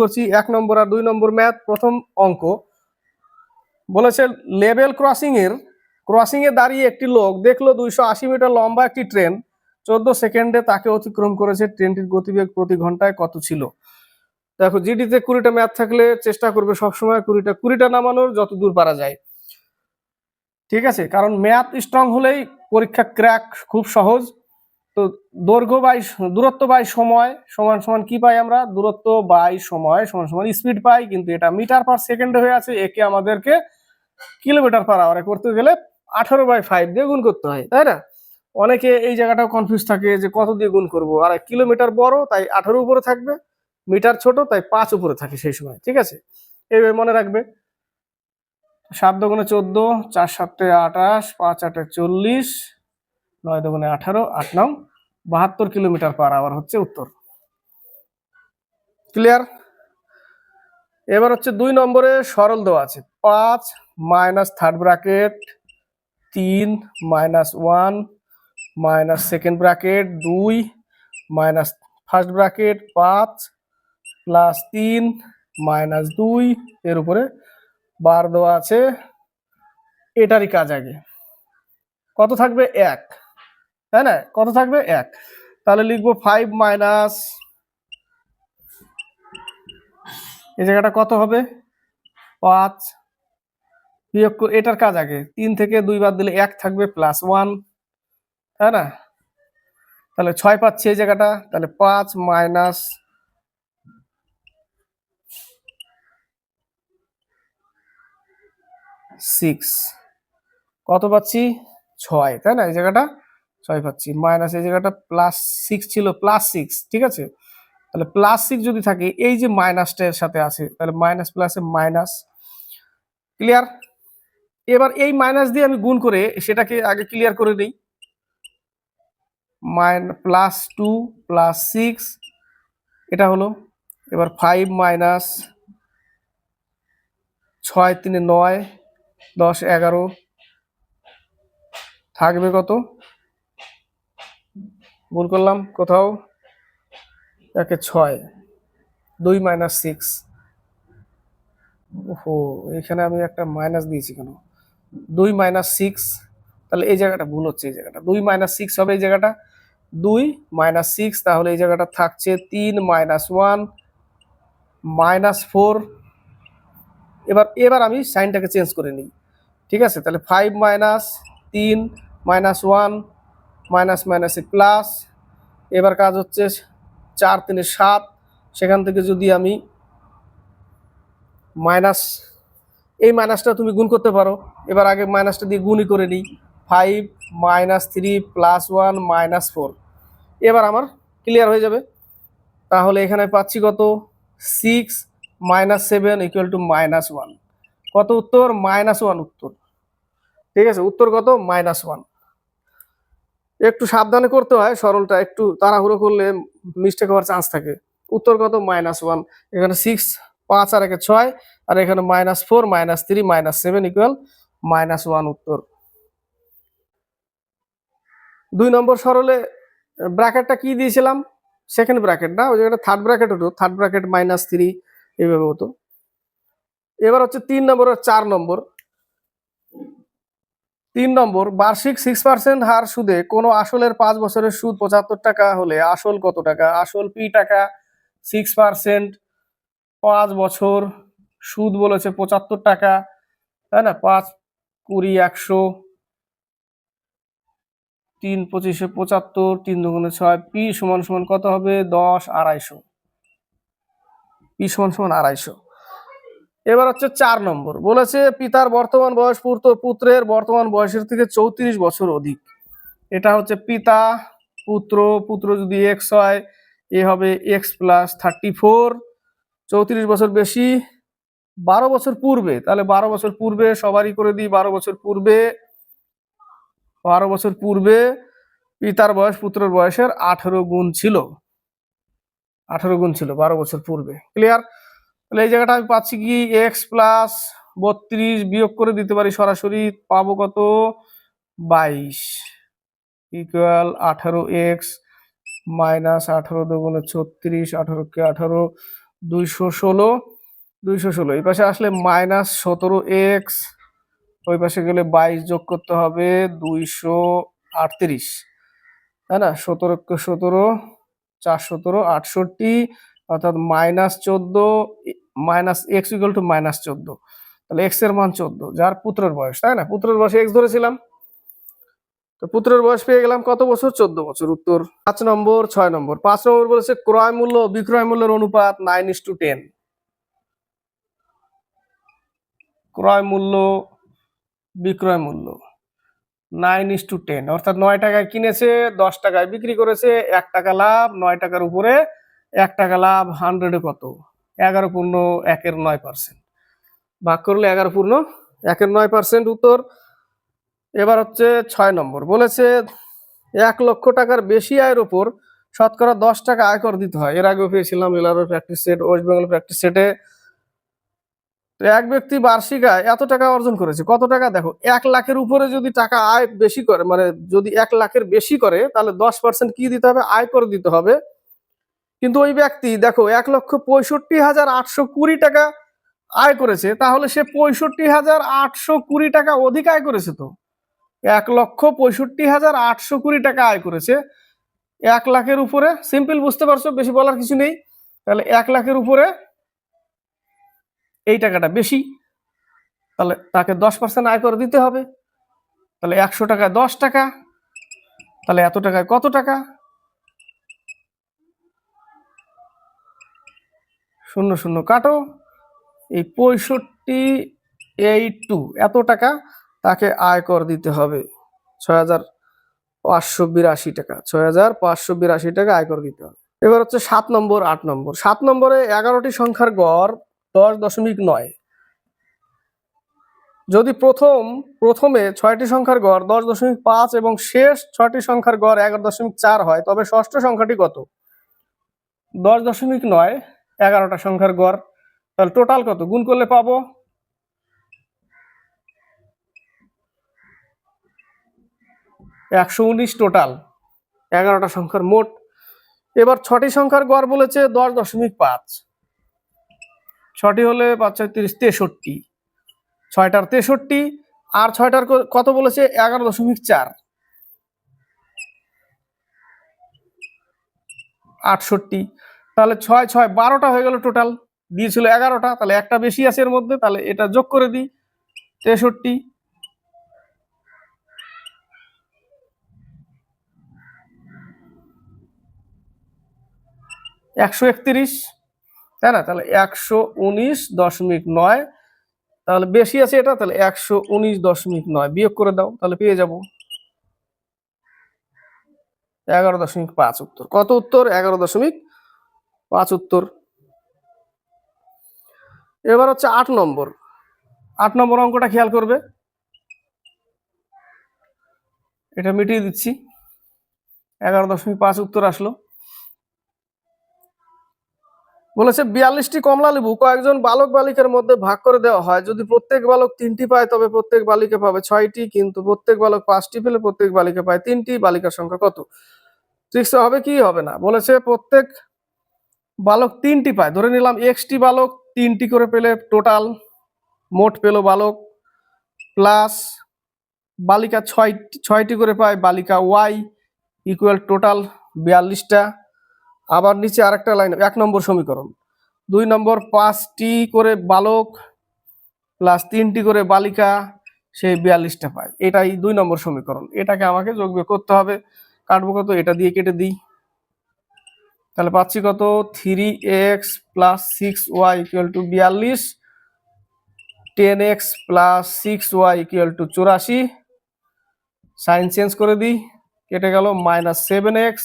করছি, এক নম্বর আর দুই নম্বর ম্যাথ, প্রথম অঙ্ক। বলেছে লেভেল ক্রসিং এর ক্রসিং এ দাঁড়িয়ে একটি লোক দেখল দুইশো আশি মিটার লম্বা একটি ট্রেন, চোদ্দ সেকেন্ডে তাকে অতিক্রম করেছে, ট্রেনটির গতিবেগ প্রতি ঘন্টায় কত ছিল? দেখো জিডিতে কুড়িটা ম্যাথ থাকলে চেষ্টা করবে সবসময় কুড়িটা কুড়িটা নামানোর, যত দূর পারা যায়। ঠিক আছে? কারণ ম্যাথ স্ট্রং হলেই পরীক্ষা ক্র্যাক খুব সহজ। তো দৈর্ঘ্য বাই দূরত্ব বাই সময় সমান সমান কি পাই আমরা? দূরত্ব বাই সময় সমান সমান স্পিড পাই, কিন্তু এটা মিটার পার সেকেন্ডে হয়ে আছে, একে আমাদেরকে কিলোমিটার পার আওয়ারে করতে গেলে আঠারো বাই ফাইভ দিয়ে গুণ করতে হয়, তাই না? অনেকে এই জায়গাটাও কনফিউজ থাকে যে কত দিয়ে গুণ করব। আর কিলোমিটার বড়, তাই আঠারো উপরে থাকবে, মিটার ছোট, তাই পাঁচ উপরে থাকে সেই সময়, ঠিক আছে? এইভাবে মনে রাখবে। সাত দোকানে চোদ্দ, চার সাতে আঠাশ, পাঁচ আটে চল্লিশ, নয় দোকানে আঠারো, আট নং বাহাত্তর কিলোমিটার পার আওয়ার হচ্ছে উত্তর। ক্লিয়ার এবার হচ্ছে দুই নম্বরে সরল দেওয়া আছে। পাঁচ মাইনাস থার্ড ব্র্যাকেট তিন minus one minus second bracket দুই মাইনাস ফার্স্ট ব্র্যাকেট পাঁচ প্লাস তিন মাইনাস দুই এর উপরে বার দেওয়া আছে। এটারই কাজ আগে। কত থাকবে? এক। তাই না? কত থাকবে? এক। তাহলে লিখব ফাইভ মাইনাস এই জায়গাটা কত হবে? পাঁচ। বিয়োগ এটার কাজ আগে। তিন থেকে দুই বাদ দিলে এক থাকবে প্লাস ওয়ান তাই না? তাহলে ছয় পাচ্ছি এই জায়গাটা। তাহলে পাঁচ মাইনাস সিক্স কত পাচ্ছি? ছয়। তাই না? এই জায়গাটা ছয় পাচ্ছি মাইনাস এই জায়গাটা প্লাস সিক্স ছিল প্লাস সিক্স ঠিক আছে? তাহলে প্লাস সিক্স যদি থাকে, এই যে মাইনাসটা এর সাথে আছে, তাহলে মাইনাস প্লাসে মাইনাস ক্লিয়ার এবার এই মাইনাস দিয়ে আমি গুণ করে সেটাকে আগে ক্লিয়ার করে দিই minus plus two plus six এটা হলো, এবার ফাইভ মাইনাস ছয় তিনে নয়, দশ এগারো, থাকবে কত? ভুল করলাম, কোথাও? একে ছয়, দুই মাইনাস সিক্স ওহো, এখানে আমি একটা মাইনাস দিয়েছি কেন? দুই মাইনাস সিক্স তাহলে এই জায়গাটা ভুল হচ্ছে, এই জায়গাটা। দুই মাইনাস সিক্স হবে এই জায়গাটা। দুই মাইনাস সিক্স তাহলে এই জায়গাটা থাকছে তিন মাইনাস ওয়ান মাইনাস ফোর এবার এবার আমি সাইনটাকে চেঞ্জ করে নিই। ঠিক আছে? তাহলে ফাইভ মাইনাস তিন মাইনাস ওয়ান মাইনাস মাইনাসে প্লাস। এবার কাজ হচ্ছে চার তিনে সাত। সেখান থেকে যদি আমি মাইনাস, এই মাইনাসটা তুমি গুণ করতে পারো। এবার আগে মাইনাসটা দিয়ে গুণই করে নিই। Five minus three plus one minus four. এবার আমার ক্লিয়ার হয়ে যাবে। তাহলে এখানে পাচ্ছি কত? Six minus seven equal to minus one. কত উত্তর? মাইনাস ওয়ান উত্তর। ঠিক আছে? উত্তর কত? Minus one. একটু সাবধানে করতে হয়, সরলটা একটু তাড়াহুড়ো করলে মিস্টেক হওয়ার চান্স থাকে। উত্তর কত? মাইনাস ওয়ান এখানে সিক্স পাঁচ আর একে ছয়, আর এখানে minus four minus three minus seven equal minus one উত্তর। দুই নম্বর সরলে ব্র্যাকেটটা কি দিয়েছিলাম? সেকেন্ড ব্র্যাকেট না? ওই জায়গাটা থার্ড ব্র্যাকেট হতো। থার্ড ব্র্যাকেট মাইনাস থ্রি এইভাবে হতো। এবার হচ্ছে তিন নম্বর আর চার নম্বর। তিন নম্বর, বার্ষিক সিক্স পার্সেন্ট হার সুদে কোনো আসলের পাঁচ বছরের সুদ পঁচাত্তর টাকা হলে আসল কত টাকা? আসল পি টাকা সিক্স পার্সেন্ট পাঁচ বছর সুদ বলেছে পঁচাত্তর টাকা, তাই না? পাঁচ কুড়ি একশো, তিন পঁচিশে পঁচাত্তর, তিন দুগুণে ছয়, পি সমান সমান কত হবে? দশ আড়াইশো। পি সমান সমান আড়াইশো। এবার হচ্ছে চার নম্বর। বলেছে পিতার বর্তমান বয়স পুত্র পুত্রের বর্তমান বয়সের থেকে চৌত্রিশ বছর অধিক। এটা হচ্ছে পিতা, পুত্র পুত্র যদি এক্স হয়, এ হবে এক্স প্লাস থার্টি ফোর চৌত্রিশ বছর বেশি, বারো বছর পূর্বে, তাহলে বারো বছর পূর্বে সবারই করে দিই বারো বছর পূর্বে। বারো বছর পূর্বে পিতার বয়স পুত্রের বয়সের আঠেরো গুণ ছিল। আঠেরো গুণ ছিল বারো বছর পূর্বে। ক্লিয়ার তাহলে এই জায়গাটা আমি পাচ্ছি কি এক্স প্লাস বত্রিশ বিয়োগ করে দিতে পারি সরাসরি, পাবো কত? বাইশ ইকুয়াল আঠারো এক্স মাইনাস আঠারো দুগুণে ছত্রিশ আঠারো কে আঠারো, দুইশো ষোলো দুইশো ষোলো। এই পাশে আসলে মাইনাস সতেরো এক্স ওই পাশে গেলে বাইশ যোগ করতে হবে দুইশো আটত্রিশ। তাই না? সতেরো সতেরো, চার সতেরো, আটষট্টি, অর্থাৎ মাইনাস চোদ্দ minus x equal to minus চোদ্দ। তাহলে এক্সের মান চোদ্দ, যার পুত্রের বয়স, তাই না? পুত্রের বয়সে এক্স ধরেছিলাম। তো পুত্রের বয়স পেয়ে গেলাম কত বছর? চোদ্দ বছর। উত্তর পাঁচ নম্বর, ছয় নম্বর। পাঁচ নম্বর বলেছে ক্রয় মূল্য, বিক্রয় মূল্যের অনুপাত নাইন ইস টু টেন ক্রয় মূল্য, বিক্রয় মূল্য নাইন ইস টু টেন অর্থাৎ নয় টাকায় কিনেছে, দশ টাকায় বিক্রি করেছে, এক টাকা লাভ, নয় টাকার উপরে এক টাকা লাভ হান্ড্রেডে কত? এগারো পূর্ণ একের নয় পার্সেন্ট। ভাগ করলে এগারো পূর্ণ একের নয় পার্সেন্ট উত্তর। এবার হচ্ছে ছয় নম্বর। বলেছে এক লক্ষ টাকার বেশি আয়ের ওপর শতকরা দশ টাকা আয়কর দিতে হয়। এর আগেও পেয়েছিলাম এলারো practice set, West Bengal practice সেটে। এক ব্যক্তি বার্ষিক আয় এত টাকা অর্জন করেছে? কত টাকা? দেখো, এক লাখের উপরে যদি টাকা আয় বেশি করে মানে যদি এক লাখের বেশি করে, তাহলে দশ পার্সেন্ট কি দিতে হবে? আয়কর দিতে হবে। কিন্তু ওই ব্যক্তি, দেখো, এক লক্ষ পঁয়ষট্টি হাজার আটশো কুড়ি টাকা আয় করেছে, তাহলে সে পঁয়ষট্টি হাজার আটশো কুড়ি টাকা অধিক আয় করেছে তো? এক লক্ষ পঁয়ষট্টি হাজার আটশো কুড়ি টাকা আয় করেছে, এক লাখের উপরে সিম্পল বুঝতে পারছ, বেশি বলার কিছু নেই, তাহলে এক লাখের উপরে এই টাকাটা বেশি, তাহলে তাকে দশ পার্সেন্ট আয় করে দিতে হবে, তাহলে একশো টাকায় দশ টাকা, তাহলে এত টাকায় কত টাকা? শূন্য শূন্য কাটো। এই পঁয়ষট্টি এইট টু, এত টাকা তাকে আয়কর দিতে হবে। ছয় হাজার পাঁচশো বিরাশি টাকা, ছয় হাজার পাঁচশো বিরাশি টাকা আয়কর দিতে হবে। এবার হচ্ছে সাত নম্বর, আট নম্বর। সাত নম্বরে এগারোটি সংখ্যার গড় দশ দশমিক নয়। যদি প্রথম, প্রথমে ছয়টি সংখ্যার গড় দশ দশমিক পাঁচ এবং শেষ ছয়টি সংখ্যার গড় এগারো দশমিক চার হয়, তবে ষষ্ঠ সংখ্যাটি কত? দশ দশমিক নয়। এগারোটা সংখ্যার গড়। তাহলে টোটাল কত? গুণ করলে পাবো? একশো উনিশ টোটাল এগারোটা সংখ্যার মোট। এবার ছটি সংখ্যার গড় বলেছে দশ দশমিক পাঁচ। ছটি হলে পাঁচ, ছয়, তিরিশ, তেষট্টি। ছয়টার তেষট্টি আর ছয়টার কত বলেছে? এগারো দশমিক চার। আটষট্টি। তাহলে ছয় ছয়, বারোটা হয়ে গেল টোটাল দিয়েছিল এগারোটা, তাহলে একটা বেশি আছে এর মধ্যে, তাহলে এটা যোগ করে দিই। তেষট্টি। একশো একত্রিশ, তাই না? তাহলে একশো উনিশ দশমিক নয়। তাহলে বেশি আছে এটা, তাহলে একশো উনিশ দশমিক নয়। বিয়োগ করে দাও, তাহলে পেয়ে যাব। এগারো দশমিক পাঁচ উত্তর। কত উত্তর? এগারো দশমিক পাঁচ উত্তর। এবার হচ্ছে আট নম্বর। আট নম্বর অঙ্কটা খেয়াল করবে। এটা মিটিয়ে দিচ্ছি। এগারো দশমিক পাঁচ উত্তর আসলো। বলেছে, বিয়াল্লিশটি কমলা লেবু কয়েকজন বালক বালিকার মধ্যে ভাগ করে দেওয়া হয়। যদি প্রত্যেক বালক তিনটি পায়, তবে প্রত্যেক বালিকা পাবে ছয়টি, কিন্তু প্রত্যেক বালক পাঁচটি পেলে প্রত্যেক বালিকা পায় তিনটি। বালিকার সংখ্যা কত? সিক্স হবে কি? হবে না। বলেছে, প্রত্যেক বালক তিনটি পায়। ধরে নিলাম এক্সটি বালক, তিনটি করে পেলে টোটাল মোট পেল বালক প্লাস বালিকা ছয় ছয়টি করে পায়, বালিকা ওয়াই ইকুয়াল টোটাল বিয়াল্লিশটা। আবার নিচে আরেকটা লাইন এক নম্বর সমীকরণ। দুই নম্বর পাঁচটি করে বালক প্লাস তিনটি করে বালিকা, সেই বিয়াল্লিশটা পায়। এটাই দুই নম্বর সমীকরণ। এটাকে আমাকে যোগ করতে হবে। কাটবো কত? এটা দিয়ে কেটে দিই। তাহলে পাচ্ছি কত? Three x plus six y equal to বিয়াল্লিশ ten x plus six y equal to চুরাশি। সাইন চেঞ্জ করে দিই, কেটে গেল minus seven x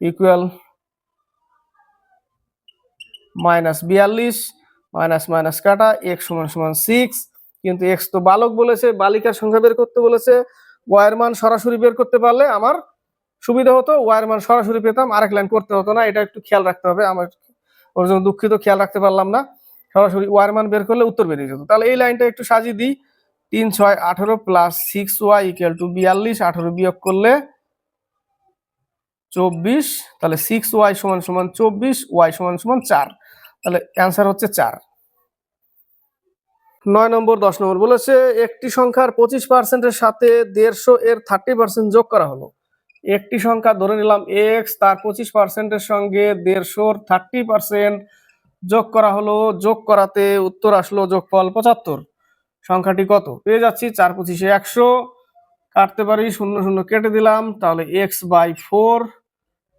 equal minus বিয়াল্লিশ মাইনাস মাইনাস কাটা এক্স সমান সমান সিক্স কিন্তু এক্স তো বালক বলেছে, বালিকার সংখ্যা বের করতে বলেছে ওয়াইয়ের মান সরাসরি বের করতে পারলে আমার সুবিধা হতো ওয়াইয়ের মান সরাসরি পেতাম, আরেক লাইন করতে হতো না, এটা একটু খেয়াল রাখতে হবে, আমার ওর জন্য দুঃখিত, খেয়াল রাখতে পারলাম না। সরাসরি ওয়াইয়ের মান বের করলে উত্তর বেরিয়ে যেত। তাহলে এই লাইনটা একটু সাজিয়ে দিই। তিন, ছয়, আঠারো plus six y equal to বিয়াল্লিশ, আঠারো বিয়োগ করলে চব্বিশ, তাহলে সিক্স ওয়াই সমান সমান চব্বিশ ওয়াই সমান সমান চার। তাহলে অ্যান্সার হচ্ছে চার। নয় নম্বর, দশ নম্বর বলেছে, একটি সংখ্যার পঁচিশ পার্সেন্টের সাথে দেড়শো এর থার্টি পার্সেন্ট যোগ করা হলো। একটি সংখ্যা ধরে নিলাম এক্স তার পঁচিশ পার্সেন্টের সঙ্গে দেড়শোর থার্টি পার্সেন্ট যোগ করা হলো, যোগ করাতে উত্তর আসলো যোগফল পঁচাত্তর। সংখ্যাটি কত? পেয়ে যাচ্ছি চার পঁচিশে একশো। কাটতে পারি, শূন্য শূন্য কেটে দিলাম, তাহলে এক্স বাই ফোর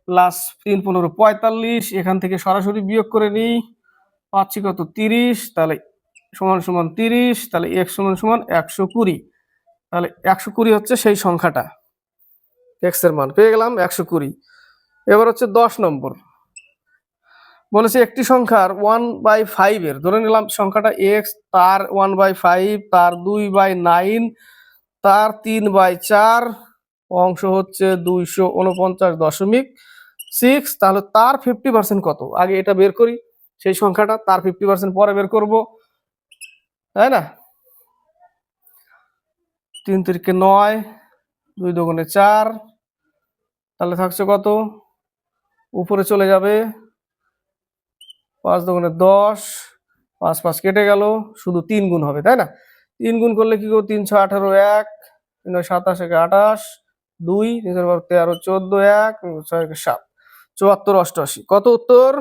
প্লাস তিন পনেরো পঁয়তাল্লিশ, এখান থেকে সরাসরি বিয়োগ করে নিই, পাচ্ছি কত? তিরিশ, তাহলে সমান সমান তিরিশ, তাহলে এক্স সমান সমান একশো কুড়ি। তাহলে একশো কুড়ি হচ্ছে সেই সংখ্যাটা। এক্সের মান। পেয়ে গেলাম একশো কুড়ি। এবার হচ্ছে দশ নম্বর। বলেছে একটি সংখ্যার ওয়ান বাই ফাইভের ধরে নিলাম সংখ্যাটা এক্স তার ওয়ান বাই ফাইভ তার দুই বাই নাইন তার তিন বাই চার, অংশ হচ্ছে দুইশো উনপঞ্চাশ দশমিক সিক্স তাহলে তার ফিফটি পার্সেন্ট কত? আগে এটা বের করি। সেই সংখ্যাটা তার ফিফটি পার্সেন্ট পরে বের করব। তাই না? তিন তিরিকে নয়, দুই দোকানে চার তাহলে থাকছে কত? উপরে চলে যাবে। পাঁচ দোকানে দশ, পাঁচ পাঁচ কেটে গেল, শুধু তিন গুণ হবে, তাই না? তিন গুণ করলে কি করব? তিন ছয় আঠারো এক, তিন সাতাশ একে আঠাশ, দুই, তিন চার তেরো চোদ্দ এক ছয় একে সাত, চুয়াত্তর অষ্টআশি। কত উত্তর?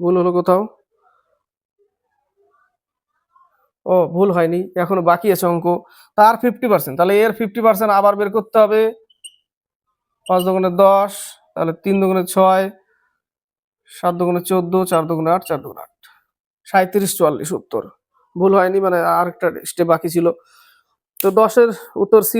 ভুল হলো কোথাও। ও, ভুল হয়নি, এখনও বাকি আছে অঙ্ক। তার ফিফটি পার্সেন্ট তাহলে এর ফিফটি পার্সেন্ট আবার বের করতে হবে। পাঁচ দোকানে দশ, তাহলে তিন দোকানে ছয়, সাত দোকানে চোদ্দ, চার দোকানে আট, চার দোকানে আট। সাঁত্রিশ চুয়াল্লিশ উত্তর। ভুল হয়নি মানে আরেকটা স্টেপ বাকি ছিল। তো দশের উত্তর সি